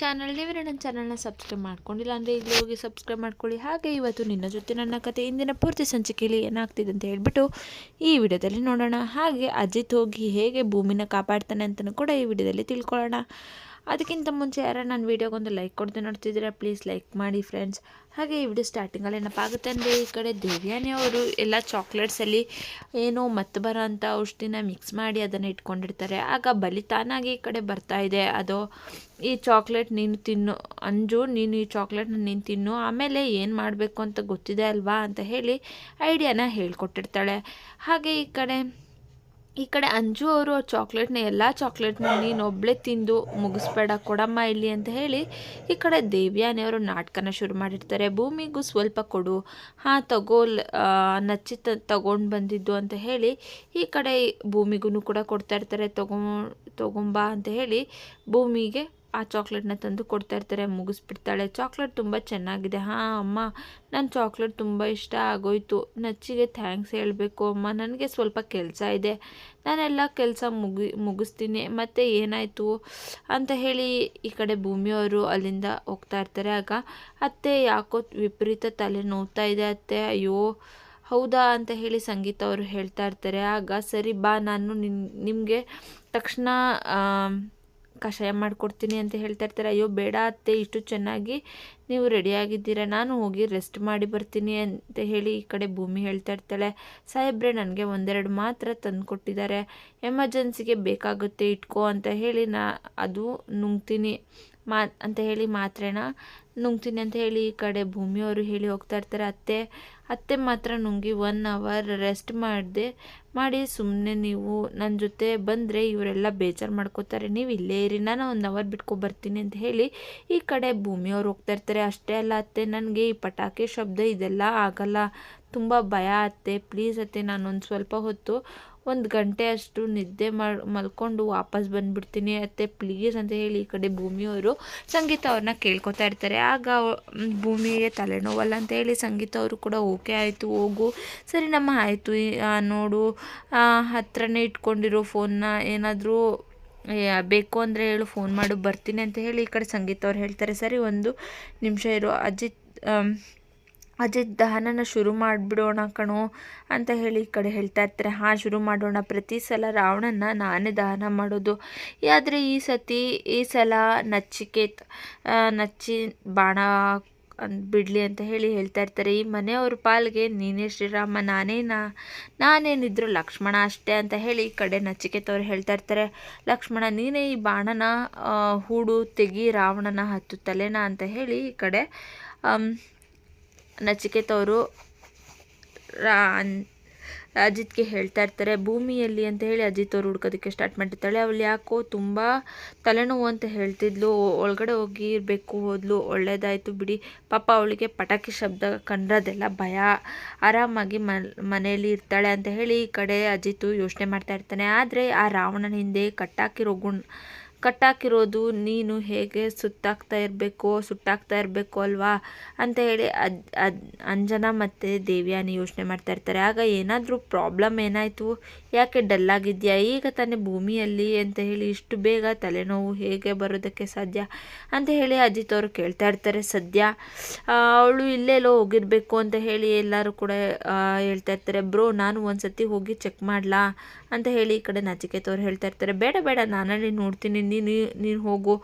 Channel ನೀವೇ ನನ್ನ ಚಾನಲ್ನ ಸಬ್ಸ್ಕ್ರೈಬ್ ಮಾಡ್ಕೊಂಡಿಲ್ಲ ಅಂದರೆ ಇಲ್ಲಿ ಹೋಗಿ ಸಬ್ಸ್ಕ್ರೈಬ್ ಮಾಡ್ಕೊಳ್ಳಿ. ಹಾಗೆ ಇವತ್ತು ನಿನ್ನ ಜೊತೆ ನನ್ನ ಕತೆ ಇಂದಿನ ಪೂರ್ತಿ ಸಂಚಿಕೆಯಲ್ಲಿ ಏನಾಗ್ತಿದೆ ಅಂತ ಹೇಳಿಬಿಟ್ಟು ಈ ವಿಡಿಯೋದಲ್ಲಿ ನೋಡೋಣ. ಹಾಗೆ ಅಜಿತ್ ಹೋಗಿ ಹೇಗೆ ಭೂಮಿನ ಕಾಪಾಡ್ತಾನೆ ಅಂತಲೂ ಕೂಡ ಈ ವಿಡಿಯೋದಲ್ಲಿ ತಿಳ್ಕೊಳ್ಳೋಣ. ಅದಕ್ಕಿಂತ ಮುಂಚೆ ಯಾರೋ ನನ್ನ ವೀಡಿಯೋಗೊಂದು ಲೈಕ್ ಕೊಡದೆ ನೋಡ್ತಿದ್ದೀರಾ ಪ್ಲೀಸ್ ಲೈಕ್ ಮಾಡಿ ಫ್ರೆಂಡ್ಸ್ ಹಾಗೆ ಈ ವಿಡಿಯೋ ಸ್ಟಾರ್ಟಿಂಗಲ್ಲಿ ಏನಪ್ಪಾಗುತ್ತೆ ಅಂದರೆ ಈ ಕಡೆ ದೇವ್ಯಾನಿ ಅವರು ಎಲ್ಲ ಚಾಕ್ಲೇಟ್ಸಲ್ಲಿ ಏನೋ ಮತ್ತೆ ಬರೋ ಅಂಥ ಔಷಧಿನ ಮಿಕ್ಸ್ ಮಾಡಿ ಅದನ್ನು ಇಟ್ಕೊಂಡಿರ್ತಾರೆ. ಆಗ ಬಲಿ ತಾನಾಗಿ ಈ ಕಡೆ ಬರ್ತಾ ಇದೆ. ಅದು ಈ ಚಾಕ್ಲೇಟ್ ನೀನು ತಿನ್ನು, ಅಂಜು, ನೀನು ಈ ಚಾಕ್ಲೇಟ್ನ ನೀನು ತಿನ್ನು, ಆಮೇಲೆ ಏನು ಮಾಡಬೇಕು ಅಂತ ಗೊತ್ತಿದೆ ಅಲ್ವಾ ಅಂತ ಹೇಳಿ ಐಡಿಯಾನ ಹೇಳ್ಕೊಟ್ಟಿರ್ತಾಳೆ. ಹಾಗೆ ಈ ಕಡೆ ಈ ಕಡೆ ಅಂಜು ಅವರು ಚಾಕ್ಲೇಟ್ನ ಎಲ್ಲ ಚಾಕ್ಲೇಟ್ನ ನೀನು ಒಬ್ಬಳೇ ತಿಂದು ಮುಗಿಸ್ಬೇಡ ಕೊಡಮ್ಮ ಇಲ್ಲಿ ಅಂತ ಹೇಳಿ ಈ ಕಡೆ ದೇವ್ಯಾನಿ ಅವರು ನಾಟಕನ ಶುರು ಮಾಡಿರ್ತಾರೆ. ಭೂಮಿಗೂ ಸ್ವಲ್ಪ ಕೊಡು. ಹಾಂ, ತಗೋ ನಚ್ಚಿ ತಗೊಂಡು ಬಂದಿದ್ದು ಅಂತ ಹೇಳಿ ಈ ಕಡೆ ಭೂಮಿಗೂ ಕೂಡ ಕೊಡ್ತಾ ಇರ್ತಾರೆ. ತಗೊ, ತಗೊಂಬ ಅಂತ ಹೇಳಿ ಭೂಮಿಗೆ ಆ ಚಾಕ್ಲೇಟ್ನ ತಂದು ಕೊಡ್ತಾ ಇರ್ತಾರೆ, ಮುಗಿಸ್ಬಿಡ್ತಾಳೆ. ಚಾಕ್ಲೇಟ್ ತುಂಬ ಚೆನ್ನಾಗಿದೆ. ಹಾಂ, ಅಮ್ಮ ನನ್ನ ಚಾಕ್ಲೇಟ್ ತುಂಬ ಇಷ್ಟ ಆಗೋಯ್ತು. ನಚ್ಚಿಗೆ ಥ್ಯಾಂಕ್ಸ್ ಹೇಳಬೇಕು, ಅಮ್ಮ. ನನಗೆ ಸ್ವಲ್ಪ ಕೆಲಸ ಇದೆ. ನಾನೆಲ್ಲ ಕೆಲಸ ಮುಗಿ, ಮುಗಿಸ್ತೀನಿ. ಮತ್ತು ಏನಾಯಿತು ಅಂತ ಹೇಳಿ ಈ ಕಡೆ ಭೂಮಿಯವರು ಅಲ್ಲಿಂದ ಹೋಗ್ತಾ ಇರ್ತಾರೆ. ಆಗ ಅತ್ತೆ ಯಾಕೋ ವಿಪರೀತ ತಲೆ ನೋವ್ತಾ ಇದೆ. ಅತ್ತೆ, ಅಯ್ಯೋ, ಹೌದಾ ಅಂತ ಹೇಳಿ ಸಂಗೀತ ಅವರು ಹೇಳ್ತಾ ಇರ್ತಾರೆ. ಆಗ ಸರಿ ಬಾ, ನಾನು ನಿಮಗೆ ತಕ್ಷಣ ಕಷಾಯ ಮಾಡಿಕೊಡ್ತೀನಿ ಅಂತ ಹೇಳ್ತಾ ಇರ್ತಾರೆ, ಅಯ್ಯೋ, ಬೇಡ ಅತ್ತೆ, ಇಷ್ಟು ಚೆನ್ನಾಗಿ ನೀವು ರೆಡಿಯಾಗಿದ್ದೀರಾ, ನಾನು ಹೋಗಿ ರೆಸ್ಟ್ ಮಾಡಿ ಬರ್ತೀನಿ ಅಂತ ಹೇಳಿ ಈ ಕಡೆ ಭೂಮಿ ಹೇಳ್ತಾ ಇರ್ತಾಳೆ. ಸಾಹೇಬ್ರೆ, ನನಗೆ ಒಂದೆರಡು ಮಾತ್ರ ತಂದು ಕೊಟ್ಟಿದ್ದಾರೆ ಎಮರ್ಜೆನ್ಸಿಗೆ ಬೇಕಾಗುತ್ತೆ, ಇಟ್ಕೋ ಅಂತ ಹೇಳಿ ನಾ, ಅದು ನುಂಗ್ತೀನಿ, ಮಾ ಅಂತ ಹೇಳಿ ಮಾತ್ರೆನ ನುಂಗ್ತೀನಿ ಅಂತ ಹೇಳಿ ಈ ಕಡೆ ಭೂಮಿಯವರು ಹೇಳಿ ಹೋಗ್ತಾ ಇರ್ತಾರೆ, ಅತ್ತೆ ಅತ್ತೆ ಮಾತ್ರ ನುಂಗಿ ಒನ್ ಅವರ್ ರೆಸ್ಟ್ ಮಾಡಿದೆ, ಮಾಡಿ ಸುಮ್ಮನೆ ನೀವು ನನ್ನ ಜೊತೆ ಬಂದರೆ ಇವರೆಲ್ಲ ಬೇಜಾರು ಮಾಡ್ಕೋತಾರೆ, ನೀವು ಇಲ್ಲೇ ಇರಿ, ನಾನು ಒಂದು ಅವರ್ ಬಿಟ್ಕೊ ಬರ್ತೀನಿ ಅಂತ ಹೇಳಿ ಈ ಕಡೆ ಭೂಮಿಯವ್ರು ಹೋಗ್ತಾ ಇರ್ತಾರೆ. ಅಷ್ಟೇ ಅಲ್ಲ ಅತ್ತೆ, ನನಗೆ ಈ ಪಟಾಕಿ ಶಬ್ದ ಇದೆಲ್ಲ ಆಗಲ್ಲ. ತುಂಬ ಭಯ ಅತ್ತೆ. ಪ್ಲೀಸ್ ಅತ್ತೆ, ನಾನೊಂದು ಸ್ವಲ್ಪ ಹೊತ್ತು ಒಂದು ಗಂಟೆ ಅಷ್ಟು ನಿದ್ದೆ ಮಾಡಿ ಮಲ್ಕೊಂಡು ವಾಪಸ್ ಬಂದುಬಿಡ್ತೀನಿ. ಅತ್ತೆ ಪ್ಲೀಸ್ ಅಂತ ಹೇಳಿ ಈ ಕಡೆ ಭೂಮಿಯವರು ಸಂಗೀತ ಅವ್ರನ್ನ ಕೇಳ್ಕೊತಾ ಇರ್ತಾರೆ. ಆಗ ಭೂಮಿಗೆ ತಲೆನೋವಲ್ಲ ಅಂತ ಹೇಳಿ ಸಂಗೀತ ಅವರು ಕೂಡ ಓಕೆ ಆಯಿತು, ಹೋಗು. ಸರಿ, ನಮ್ಮ ಆಯಿತು. ನೋಡು. ಹತ್ರನೇ ಇಟ್ಕೊಂಡಿರೋ ಫೋನ್ನ ಏನಾದರೂ ಬೇಕು ಅಂದರೆ ಹೇಳು, ಫೋನ್ ಮಾಡು, ಬರ್ತೀನಿ ಅಂತ ಹೇಳಿ ಈ ಕಡೆ ಸಂಗೀತ ಅವ್ರು ಹೇಳ್ತಾರೆ. ಸರಿ, ಒಂದು ನಿಮಿಷ ಇರೋ. ಅಜಿತ್ ಅಜಿತ್ ದಹನನ ಶುರು ಮಾಡಿಬಿಡೋಣ ಕಣೋ ಅಂತ ಹೇಳಿ ಈ ಕಡೆ ಹೇಳ್ತಾ ಇರ್ತಾರೆ. ಹಾಂ, ಶುರು ಮಾಡೋಣ. ಪ್ರತಿ ಸಲ ರಾವಣನ ನಾನೇ ದಹನ ಮಾಡೋದು. ಆದರೆ ಈ ಸತಿ ಈ ಸಲ ನಚ್ಚಿಕೇತ್ ನಚ್ಚಿ ಬಾಣ ಬಿಡಲಿ ಅಂತ ಹೇಳಿ ಹೇಳ್ತಾ ಇರ್ತಾರೆ. ಈ ಮನೆಯವ್ರ ಪಾಲ್ಗೆ ನೀನೇ ಶ್ರೀರಾಮ, ನಾನೇ ನಾ, ನಾನೇನಿದ್ರು ಲಕ್ಷ್ಮಣ ಅಷ್ಟೇ ಅಂತ ಹೇಳಿ ಈ ಕಡೆ ನಚಿಕೇತವ್ರು ಹೇಳ್ತಾ ಇರ್ತಾರೆ. ಲಕ್ಷ್ಮಣ, ನೀನೇ ಈ ಬಾಣನ ಹೂಡು ತೆಗಿ ರಾವಣನ ಹತ್ತು ತಲೆನ ಅಂತ ಹೇಳಿ ಈ ಕಡೆ ನಚಿಕೇತವರು ರಾ ಅಜಿತ್ಗೆ ಹೇಳ್ತಾ ಇರ್ತಾರೆ, ಭೂಮಿಯಲ್ಲಿ ಅಂತ ಹೇಳಿ ಅಜಿತ್ ಅವರು ಹುಡ್ಕೋದಕ್ಕೆ ಸ್ಟಾರ್ಟ್ ಮಾಡಿರ್ತಾಳೆ ಅವಳು ಯಾಕೋ ತುಂಬ ತಲೆನೋವು ಅಂತ ಹೇಳ್ತಿದ್ಲು. ಒಳಗಡೆ ಹೋಗಿ ಇರಬೇಕು, ಹೋದ್ಲು. ಒಳ್ಳೇದಾಯಿತು ಬಿಡಿ. ಪಾಪ ಅವಳಿಗೆ ಪಟಾಕಿ ಶಬ್ದ ಕಂಡ್ರದೆಲ್ಲ ಭಯ. ಆರಾಮಾಗಿ ಮನೆಯಲ್ಲಿ ಇರ್ತಾಳೆ ಅಂತ ಹೇಳಿ ಈ ಕಡೆ ಅಜಿತು ಯೋಚನೆ ಮಾಡ್ತಾ ಇರ್ತಾನೆ. ಆದರೆ ಆ ರಾವಣನ ಹಿಂದೆ ಕಟ್ಟಾಕಿರೋ ಗುಣ್ ಕಟ್ಟಾಕಿರೋದು, ನೀನು ಹೇಗೆ ಸುತ್ತಾಕ್ತಾ ಇರಬೇಕು, ಸುಟ್ಟಾಕ್ತಾ ಇರಬೇಕು ಅಲ್ವಾ? ಅಂತ ಹೇಳಿ ಅದ್ ಅದ್, ಅಂಜನಾ ಮತ್ತು ದೇವ್ಯಾನಿ ಯೋಚನೆ ಮಾಡ್ತಾ ಇರ್ತಾರೆ. ಆಗ ಏನಾದರೂ ಪ್ರಾಬ್ಲಮ್ ಏನಾಯಿತು? ಯಾಕೆ ಡಲ್ಲಾಗಿದೆಯಾ ಈಗ ತಾನೇ ಭೂಮಿಯಲ್ಲಿ ಅಂತ ಹೇಳಿ ಇಷ್ಟು ಬೇಗ ತಲೆನೋವು ಹೇಗೆ ಬರೋದಕ್ಕೆ ಸಾಧ್ಯ? ಅಂತ ಹೇಳಿ ಅಜಿತ್ ಅವರು ಕೇಳ್ತಾ ಇರ್ತಾರೆ. ಸದ್ಯ ಅವಳು ಇಲ್ಲೆಲ್ಲೋ ಹೋಗಿರಬೇಕು ಅಂತ ಹೇಳಿ ಎಲ್ಲರೂ ಕೂಡ ಹೇಳ್ತಾ ಇರ್ತಾರೆ. ಬ್ರೋ, ನಾನು ಒಂದು ಸತಿ ಹೋಗಿ ಚೆಕ್ ಮಾಡಲಾ? ಅಂತ ಹೇಳಿ ಈ ಕಡೆ ನಾಚಿಕೆ ಅವ್ರು ಹೇಳ್ತಾ ಇರ್ತಾರೆ. ಬೇಡ ಬೇಡ, ನಾನಲ್ಲಿ ನೋಡ್ತೀನಿ. ನೀನು ನೀನು ಹೋಗು.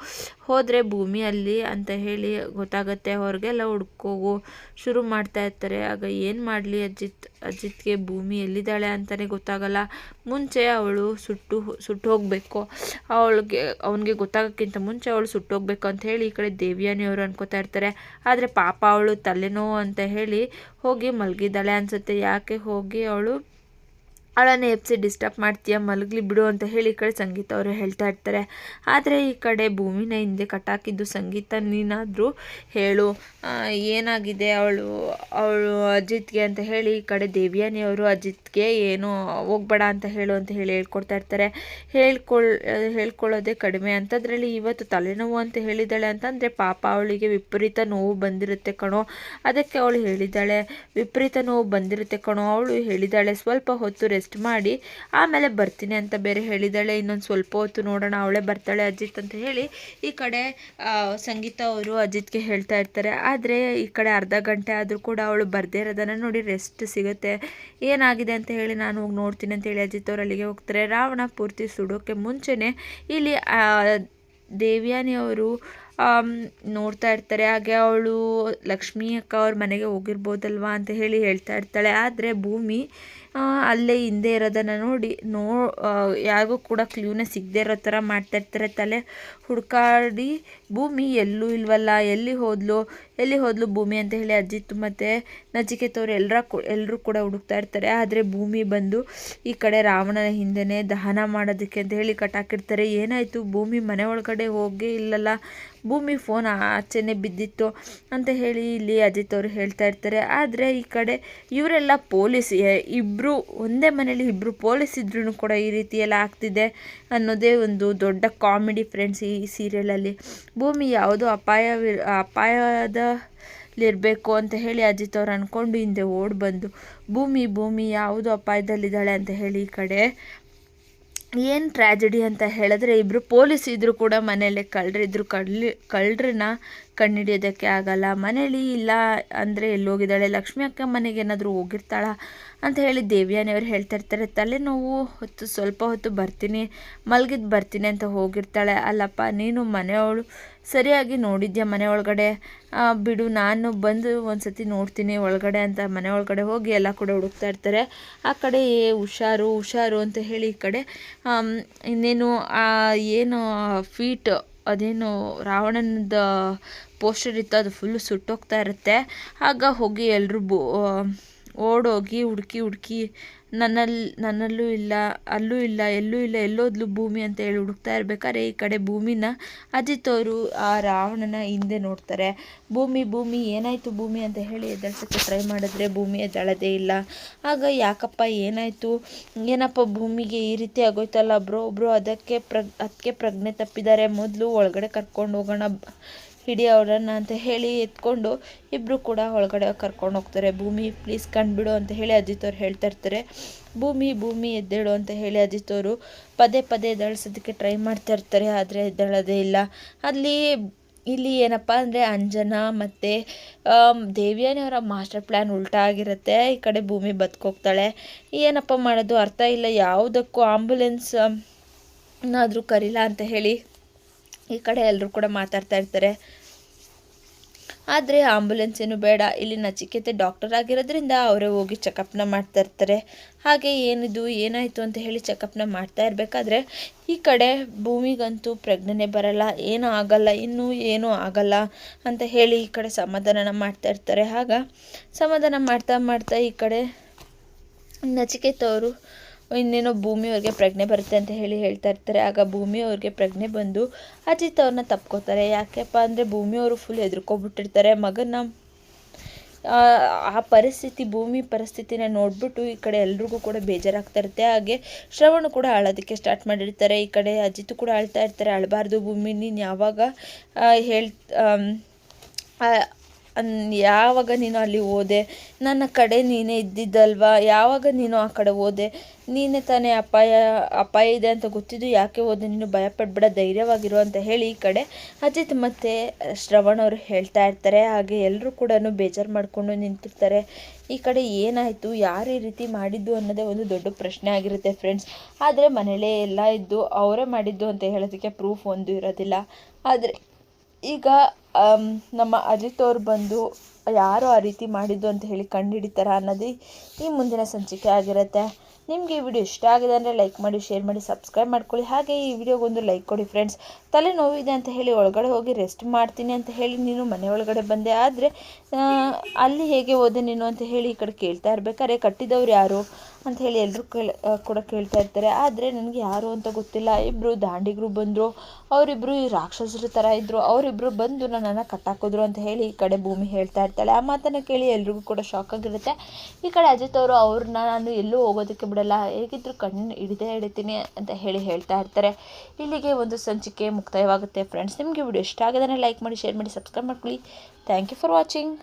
ಹೋದರೆ ಭೂಮಿಯಲ್ಲಿ ಅಂತ ಹೇಳಿ ಗೊತ್ತಾಗುತ್ತೆ. ಹೊರಗೆಲ್ಲ ಹುಡ್ಕೋಗು. ಶುರು ಮಾಡ್ತಾ ಇರ್ತಾರೆ. ಆಗ ಏನು ಮಾಡಲಿ ಅಜಿತ್? ಅಜಿತ್ಗೆ ಭೂಮಿ ಎಲ್ಲಿದ್ದಾಳೆ ಅಂತಲೇ ಗೊತ್ತಾಗಲ್ಲ. ಮುಂಚೆ ಅವಳು ಸುಟ್ಟು ಸುಟ್ಟು ಹೋಗಬೇಕು. ಅವಳಿಗೆ, ಅವನಿಗೆ ಗೊತ್ತಾಗೋಕ್ಕಿಂತ ಮುಂಚೆ ಅವಳು ಸುಟ್ಟು ಹೋಗ್ಬೇಕು ಅಂತ ಹೇಳಿ ಈ ಕಡೆ ದೇವಿಯಾನಿಯವರು ಅನ್ಕೋತಾ ಇರ್ತಾರೆ. ಆದರೆ ಪಾಪ ಅವಳು ತಲೆನೋವು ಅಂತ ಹೇಳಿ ಹೋಗಿ ಮಲಗಿದ್ದಾಳೆ ಅನಿಸುತ್ತೆ. ಯಾಕೆ ಹೋಗಿ ಅವಳು? ಅವಳನ್ನು ಎಪ್ಸಿ ಡಿಸ್ಟರ್ಬ್ ಮಾಡ್ತೀಯ, ಮಲಗಲಿ ಬಿಡು ಅಂತ ಹೇಳಿ ಈ ಕಡೆ ಸಂಗೀತ ಅವರು ಹೇಳ್ತಾ ಇರ್ತಾರೆ. ಆದರೆ ಈ ಕಡೆ ಭೂಮಿನ ಹಿಂದೆ ಕಟ್ಟಾಕಿದ್ದು ಸಂಗೀತ, ನೀನಾದರೂ ಹೇಳು. ಏನಾಗಿದೆ ಅವಳು ಅವಳು ಅಜಿತ್ಗೆ ಅಂತ ಹೇಳಿ ಈ ಕಡೆ ದೇವಿಯಾನಿ ಅವರು ಅಜಿತ್ಗೆ ಏನು, ಹೋಗ್ಬೇಡ ಅಂತ ಹೇಳು ಅಂತ ಹೇಳಿ ಹೇಳ್ಕೊಡ್ತಾ ಇರ್ತಾರೆ. ಹೇಳ್ಕೊಳ್, ಹೇಳ್ಕೊಳ್ಳೋದೇ ಕಡಿಮೆ. ಅಂತದ್ರಲ್ಲಿ ಇವತ್ತು ತಲೆನೋವು ಅಂತ ಹೇಳಿದ್ದಾಳೆ ಅಂತಂದರೆ ಪಾಪ ಅವಳಿಗೆ ವಿಪರೀತ ನೋವು ಬಂದಿರುತ್ತೆ ಕಣೋ. ಅದಕ್ಕೆ ಅವಳು ಹೇಳಿದ್ದಾಳೆ, ವಿಪರೀತ ನೋವು ಬಂದಿರುತ್ತೆ ಕಣೋ. ಅವಳು ಹೇಳಿದ್ದಾಳೆ, ಸ್ವಲ್ಪ ಹೊತ್ತು ರೆಸ್ಟ್ ರೆಸ್ಟ್ ಮಾಡಿ, ಆಮೇಲೆ ಬರ್ತೀನಿ ಅಂತ ಬೇರೆ ಹೇಳಿದ್ದಾಳೆ ಇನ್ನೊಂದು ಸ್ವಲ್ಪ ಹೊತ್ತು ನೋಡೋಣ, ಅವಳೇ ಬರ್ತಾಳೆ ಅಜಿತ್ ಅಂತ ಹೇಳಿ ಈ ಕಡೆ ಸಂಗೀತ ಅವರು ಅಜಿತ್ಗೆ ಹೇಳ್ತಾ ಇರ್ತಾರೆ. ಆದರೆ ಈ ಕಡೆ ಅರ್ಧ ಗಂಟೆ ಆದರೂ ಕೂಡ ಅವಳು ಬರ್ದೇ ಇರೋದನ್ನು ನೋಡಿ ರೆಸ್ಟ್ ಸಿಗುತ್ತೆ. ಏನಾಗಿದೆ ಅಂತ ಹೇಳಿ ನಾನು ಹೋಗಿ ನೋಡ್ತೀನಿ ಅಂತ ಹೇಳಿ ಅಜಿತ್ ಅವರು ಅಲ್ಲಿಗೆ ಹೋಗ್ತಾರೆ. ರಾವಣ ಪೂರ್ತಿ ಸುಡೋಕ್ಕೆ ಮುಂಚೆನೇ ಇಲ್ಲಿ ದೇವ್ಯಾನಿ ಅವರು ನೋಡ್ತಾ ಇರ್ತಾರೆ. ಹಾಗೆ ಅವಳು ಲಕ್ಷ್ಮೀ ಅಕ್ಕ ಅವ್ರ ಮನೆಗೆ ಹೋಗಿರ್ಬೋದಲ್ವಾ ಅಂತ ಹೇಳಿ ಹೇಳ್ತಾ ಇರ್ತಾಳೆ. ಆದರೆ ಭೂಮಿ ಅಲ್ಲೇ ಹಿಂದೆ ಇರೋದನ್ನು ನೋಡಿ, ನೋ ಯಾರಿಗೂ ಕೂಡ ಕ್ಲೂನೇ ಸಿಗದೆ ಇರೋ ಥರ ಮಾಡ್ತಾಯಿರ್ತಾರೆ ತಲೆ ಹುಡುಕಾಡಿ, ಭೂಮಿ ಎಲ್ಲೂ ಇಲ್ವಲ್ಲ? ಎಲ್ಲಿ ಹೋದ್ಲು? ಎಲ್ಲಿ ಹೋದ್ಲು ಭೂಮಿ? ಅಂತ ಹೇಳಿ ಅಜಿತ್ ಮತ್ತು ನಚಿಕೇತವ್ರು ಎಲ್ಲರ ಎಲ್ಲರೂ ಕೂಡ ಹುಡುಕ್ತಾ ಇರ್ತಾರೆ. ಆದರೆ ಭೂಮಿ ಬಂದು ಈ ಕಡೆ ರಾವಣನ ಹಿಂದೆನೇ ದಹನ ಮಾಡೋದಕ್ಕೆ ಅಂತ ಹೇಳಿ ಕಟ್ಟಾಕಿರ್ತಾರೆ ಏನಾಯಿತು? ಭೂಮಿ ಮನೆ ಒಳಗಡೆ ಹೋಗೇ ಇಲ್ಲಲ್ಲ? ಭೂಮಿ ಫೋನ್ ಆಚೆನೆ ಬಿದ್ದಿತ್ತು? ಅಂತ ಹೇಳಿ ಇಲ್ಲಿ ಅಜಿತ್ ಅವರು ಹೇಳ್ತಾ ಇರ್ತಾರೆ. ಆದರೆ ಈ ಕಡೆ ಇವರೆಲ್ಲ ಪೊಲೀಸ್ ಇಬ್ಬರು ಒಂದೇ ಮನೇಲಿ ಇಬ್ಬರು ಪೊಲೀಸ್ ಇದ್ರೂ ಕೂಡ ಈ ರೀತಿ ಎಲ್ಲ ಆಗ್ತಿದೆ ಅನ್ನೋದೇ ಒಂದು ದೊಡ್ಡ ಕಾಮಿಡಿ ಫ್ರೆಂಡ್ಸ್ ಈ ಸೀರಿಯಲಲ್ಲಿ ಭೂಮಿ ಯಾವುದೋ ಅಪಾಯ ಅಪಾಯದಲ್ಲಿರಬೇಕು ಅಂತ ಹೇಳಿ ಅಜಿತ್ ಅವ್ರು ಅಂದ್ಕೊಂಡು ಹಿಂದೆ ಓಡಿ ಬಂದು, ಭೂಮಿ ಭೂಮಿ ಯಾವುದು ಅಪಾಯದಲ್ಲಿದ್ದಾಳೆ ಅಂತ ಹೇಳಿ ಈ ಕಡೆ. ಏನು ಟ್ರ್ಯಾಜಿಡಿ ಅಂತ ಹೇಳಿದ್ರೆ ಇಬ್ಬರು ಪೊಲೀಸ್ ಇದ್ದರೂ ಕೂಡ ಮನೇಲೆ ಕಳ್ಳರಿದ್ರು ಕಳ್ಳಿ ಕಳ್ಳರನ್ನ ಕಣ್ಣಿಡಿಯೋದಕ್ಕೆ ಆಗಲ್ಲ. ಮನೇಲಿ ಇಲ್ಲ ಅಂದರೆ ಎಲ್ಲೋಗಿದ್ದಾಳೆ ಲಕ್ಷ್ಮಿ ಅಕ್ಕ ಮನೆಗೆ ಏನಾದರೂ ಹೋಗಿರ್ತಾಳ? ಅಂತ ಹೇಳಿ ದೇವ್ಯಾನಿಯವರು ಹೇಳ್ತಾ ಇರ್ತಾರೆ, ತಲೆನೋವು ಹೊತ್ತು ಸ್ವಲ್ಪ ಹೊತ್ತು ಬರ್ತೀನಿ ಮಲಗಿದ್ದು ಬರ್ತೀನಿ ಅಂತ ಹೋಗಿರ್ತಾಳೆ. ಅಲ್ಲಪ್ಪ, ನೀನು ಮನೆಯವಳು ಸರಿಯಾಗಿ ನೋಡಿದ್ಯಾ ಮನೆ ಒಳಗಡೆ ಬಿಡು, ನಾನು ಬಂದು ಒಂದು ಸತಿ ನೋಡ್ತೀನಿ ಒಳಗಡೆ ಅಂತ ಮನೆ ಒಳಗಡೆ ಹೋಗಿ ಎಲ್ಲ ಕೂಡ ಹುಡುಕ್ತಾ ಇರ್ತಾರೆ. ಆ ಕಡೆ, ಏ, ಹುಷಾರು ಹುಷಾರು ಅಂತ ಹೇಳಿ ಈ ಕಡೆ ಇನ್ನೇನು ಏನು ಫೀಟ್ ಅದೇನು, ರಾವಣನದ ಪೋಸ್ಟರ್ ಇತ್ತು, ಅದು ಫುಲ್ಲು ಸುಟ್ಟೋಗ್ತಾ ಇರುತ್ತೆ. ಆಗ ಹೋಗಿ ಎಲ್ಲರೂ ಬೋ ಓಡೋಗಿ ಹುಡುಕಿ ಹುಡುಕಿ ನನ್ನಲ್ಲಿ ನನ್ನಲ್ಲೂ ಇಲ್ಲ, ಅಲ್ಲೂ ಇಲ್ಲ, ಎಲ್ಲೂ ಇಲ್ಲ, ಎಲ್ಲೋದ್ಲು ಭೂಮಿ ಅಂತ ಹೇಳಿ ಹುಡುಕ್ತಾ ಇರ್ಬೇಕಾದ್ರೆ ಈ ಕಡೆ ಭೂಮಿನ ಅಜಿತ್ ಅವರು ಆ ರಾವಣನ ಹಿಂದೆ ನೋಡ್ತಾರೆ. ಭೂಮಿ ಭೂಮಿ, ಏನಾಯಿತು ಭೂಮಿ? ಅಂತ ಹೇಳಿ ಎದ್ದೇಳ್ಸೋಕ್ಕೆ ಟ್ರೈ ಮಾಡಿದ್ರೆ ಭೂಮಿ ಎದ್ದಳದೇ ಇಲ್ಲ. ಆಗ ಯಾಕಪ್ಪ ಏನಾಯಿತು? ಏನಪ್ಪ, ಭೂಮಿಗೆ ಈ ರೀತಿ ಆಗೋಯ್ತಲ್ಲ ಬ್ರೋ ಬ್ರೋ, ಅದಕ್ಕೆ ಪ್ರಗ್, ಅದಕ್ಕೆ ಪ್ರಜ್ಞೆ ತಪ್ಪಿದ್ದಾರೆ. ಮೊದಲು ಒಳಗಡೆ ಕರ್ಕೊಂಡು ಹೋಗೋಣ ಹಿಡಿ ಅವರನ್ನು ಅಂತ ಹೇಳಿ ಎತ್ಕೊಂಡು ಇಬ್ಬರು ಕೂಡ ಒಳಗಡೆ ಕರ್ಕೊಂಡು ಹೋಗ್ತಾರೆ. ಭೂಮಿ ಪ್ಲೀಸ್ ಕಂಡುಬಿಡು ಅಂತ ಹೇಳಿ ಅಜಿತ್ ಅವ್ರು ಹೇಳ್ತಾ ಇರ್ತಾರೆ. ಭೂಮಿ ಭೂಮಿ ಎದ್ದೇಳು ಅಂತ ಹೇಳಿ ಅಜಿತ್ ಪದೇ ಪದೇ ಎದ್ದೇಳ್ಸೋದಕ್ಕೆ ಟ್ರೈ ಮಾಡ್ತಾ ಇರ್ತಾರೆ, ಆದರೆ ಎದ್ದೇಳೋದೇ ಇಲ್ಲ. ಅಲ್ಲಿ, ಇಲ್ಲಿ ಏನಪ್ಪ ಅಂದರೆ ಅಂಜನಾ ಮತ್ತು ದೇವ್ಯಾನಿ ಅವರ ಮಾಸ್ಟರ್ ಪ್ಲ್ಯಾನ್ ಉಲ್ಟಾ ಆಗಿರುತ್ತೆ. ಈ ಕಡೆ ಭೂಮಿ ಬದುಕೋಗ್ತಾಳೆ. ಏನಪ್ಪ ಮಾಡೋದು ಅರ್ಥ ಇಲ್ಲ. ಯಾವುದಕ್ಕೂ ಆಂಬುಲೆನ್ಸ್ ಆದರೂ ಕರೀಲ ಅಂತ ಹೇಳಿ ಈ ಕಡೆ ಎಲ್ಲರೂ ಕೂಡ ಮಾತಾಡ್ತಾ ಇರ್ತಾರೆ. ಆದರೆ ಆಂಬುಲೆನ್ಸ್ ಏನು ಬೇಡ. ಇಲ್ಲಿ ನಚಿಕೇತೆ ಡಾಕ್ಟರ್ ಆಗಿರೋದ್ರಿಂದ ಅವರೇ ಹೋಗಿ ಚೆಕಪ್ನ ಮಾಡ್ತಾ ಇರ್ತಾರೆ. ಹಾಗೆ ಏನಿದು, ಏನಾಯಿತು ಅಂತ ಹೇಳಿ ಚೆಕಪ್ನ ಮಾಡ್ತಾ ಇರಬೇಕಾದ್ರೆ ಈ ಕಡೆ ಭೂಮಿಗಂತೂ ಪ್ರಜ್ಞೆನೇ ಬರಲ್ಲ. ಏನೂ ಆಗಲ್ಲ, ಇನ್ನೂ ಏನೂ ಆಗಲ್ಲ ಅಂತ ಹೇಳಿ ಈ ಕಡೆ ಸಮಾಧಾನ ಮಾಡ್ತಾ ಇರ್ತಾರೆ. ಆಗ ಸಮಾಧಾನ ಮಾಡ್ತಾ ಮಾಡ್ತಾ ಈ ಕಡೆ ನಚಿಕೇತ್ ಅವರು ಇನ್ನೇನೋ ಭೂಮಿ ಅವ್ರಿಗೆ ಪ್ರಜ್ಞೆ ಬರುತ್ತೆ ಅಂತ ಹೇಳಿ ಹೇಳ್ತಾ ಇರ್ತಾರೆ. ಆಗ ಭೂಮಿ ಅವ್ರಿಗೆ ಪ್ರಜ್ಞೆ ಬಂದು ಅಜಿತ್ ಅವ್ರನ್ನ ತಪ್ಕೋತಾರೆ. ಯಾಕೆಪ್ಪ ಅಂದರೆ ಭೂಮಿ ಅವರು ಫುಲ್ ಹೆದರ್ಕೊಬಿಟ್ಟಿರ್ತಾರೆ. ಮಗನ ಆ ಪರಿಸ್ಥಿತಿ, ಭೂಮಿ ಪರಿಸ್ಥಿತಿನ ನೋಡಿಬಿಟ್ಟು ಈ ಕಡೆ ಎಲ್ರಿಗೂ ಕೂಡ ಬೇಜಾರಾಗ್ತಾ ಇರುತ್ತೆ. ಹಾಗೆ ಶ್ರವಣ ಕೂಡ ಅಳೋದಕ್ಕೆ ಸ್ಟಾರ್ಟ್ ಮಾಡಿರ್ತಾರೆ. ಈ ಕಡೆ ಅಜಿತ್ ಕೂಡ ಅಳ್ತಾ ಇರ್ತಾರೆ. ಅಳಬಾರ್ದು ಭೂಮಿ, ನೀನು ಯಾವಾಗ ಹೇಳ್ ಯಾವಾಗ ನೀನು ಅಲ್ಲಿ ಹೋದೆ? ನನ್ನ ಕಡೆ ನೀನೇ ಇದ್ದಿದ್ದಲ್ವಾ? ಯಾವಾಗ ನೀನು ಆ ಕಡೆ ಹೋದೆ? ನೀನೇ ತಾನೇ ಅಪಾಯ ಅಪಾಯ ಇದೆ ಅಂತ ಗೊತ್ತಿದ್ದು ಯಾಕೆ ಹೋದೆ? ನೀನು ಭಯಪಡಬೇಡ, ಧೈರ್ಯವಾಗಿರು ಅಂತ ಹೇಳಿ ಈ ಕಡೆ ಅಜಿತ್ ಮತ್ತು ಶ್ರವಣ್ ಅವರು ಹೇಳ್ತಾ ಇರ್ತಾರೆ. ಹಾಗೆ ಎಲ್ಲರೂ ಕೂಡ ಬೇಜಾರು ಮಾಡಿಕೊಂಡು ನಿಂತಿರ್ತಾರೆ. ಈ ಕಡೆ ಏನಾಯಿತು? ಯಾರು ಈ ರೀತಿ ಮಾಡಿದ್ದು ಅನ್ನೋದೇ ಒಂದು ದೊಡ್ಡ ಪ್ರಶ್ನೆ ಆಗಿರುತ್ತೆ ಫ್ರೆಂಡ್ಸ್ ಆದರೆ ಮನೇಲೇ ಎಲ್ಲ ಇದ್ದು ಅವರೇ ಮಾಡಿದ್ದು ಅಂತ ಹೇಳೋದಕ್ಕೆ ಪ್ರೂಫ್ ಒಂದು ಇರೋದಿಲ್ಲ. ಆದರೆ ಈಗ ನಮ್ಮ ಅಜಿತ್ ಬಂದು ಯಾರು ಆ ರೀತಿ ಮಾಡಿದ್ದು ಅಂತ ಹೇಳಿ ಕಂಡುಹಿಡಿತಾರ ಅನ್ನೋದೇ ಈ ಮುಂದಿನ ಸಂಚಿಕೆ ಆಗಿರುತ್ತೆ. ನಿಮಗೆ ಈ ವಿಡಿಯೋ ಇಷ್ಟ ಆಗಿದೆ ಅಂದರೆ ಲೈಕ್ ಮಾಡಿ ಶೇರ್ ಮಾಡಿ ಸಬ್ಸ್ಕ್ರೈಬ್ ಮಾಡ್ಕೊಳ್ಳಿ. ಹಾಗೆ ಈ ವಿಡಿಯೋಗೊಂದು ಲೈಕ್ ಕೊಡಿ ಫ್ರೆಂಡ್ಸ್ ತಲೆ ನೋವಿದೆ ಅಂತ ಹೇಳಿ ಒಳಗಡೆ ಹೋಗಿ ರೆಸ್ಟ್ ಮಾಡ್ತೀನಿ ಅಂತ ಹೇಳಿ ನೀನು ಮನೆ ಒಳಗಡೆ ಬಂದೆ. ಆದರೆ ಅಲ್ಲಿ ಹೇಗೆ ಹೋದೆ ನೀನು ಅಂತ ಹೇಳಿ ಈ ಕಡೆ ಕೇಳ್ತಾ ಇರ್ಬೇಕಾದ್ರೆ ಕಟ್ಟಿದವ್ರು ಯಾರು ಅಂತ ಹೇಳಿ ಎಲ್ಲರೂ ಕೇಳ ಕೂಡ ಕೇಳ್ತಾ ಇರ್ತಾರೆ. ಆದರೆ ನನಗೆ ಯಾರು ಅಂತ ಗೊತ್ತಿಲ್ಲ. ಇಬ್ಬರು ದಾಂಡಿಗರು ಬಂದರು. ಅವರಿಬ್ಬರು ರಾಕ್ಷಸರ ಥರ ಇದ್ದರು ಅವರಿಬ್ಬರು ಬಂದು ನನ್ನನ್ನು ಕಟ್ಟಾಕಿದ್ರು ಅಂತ ಹೇಳಿ ಈ ಕಡೆ ಭೂಮಿ ಹೇಳ್ತಾ ಇರ್ತಾಳೆ. ಆ ಮಾತನ್ನು ಕೇಳಿ ಎಲ್ರಿಗೂ ಕೂಡ ಶಾಕ್ ಆಗಿರುತ್ತೆ. ಈ ಕಡೆ ಅಜಿತ್ ಅವರು ಅವ್ರನ್ನ ನಾನು ಎಲ್ಲೂ ಹೋಗೋದಕ್ಕೆ ಬಿಡಲ್ಲ ಹೇಗಿದ್ರು ಕಣ್ಣು ಹಿಡಿದೇ ಹಿಡಿತೀನಿ ಅಂತ ಹೇಳಿ ಹೇಳ್ತಾ ಇರ್ತಾರೆ. ಇಲ್ಲಿಗೆ ಒಂದು ಸಂಚಿಕೆ ಮುಕ್ತಾಯವಾಗುತ್ತೆ. ಫ್ರೆಂಡ್ಸ್ ನಿಮಗೆ ವಿಡಿಯೋ ಇಷ್ಟ ಆಗಿದೆ ಲೈಕ್ ಮಾಡಿ ಶೇರ್ ಮಾಡಿ ಸಬ್ಸ್ಕ್ರೈಬ್ ಮಾಡ್ಕೊಳ್ಳಿ. Thank you for watching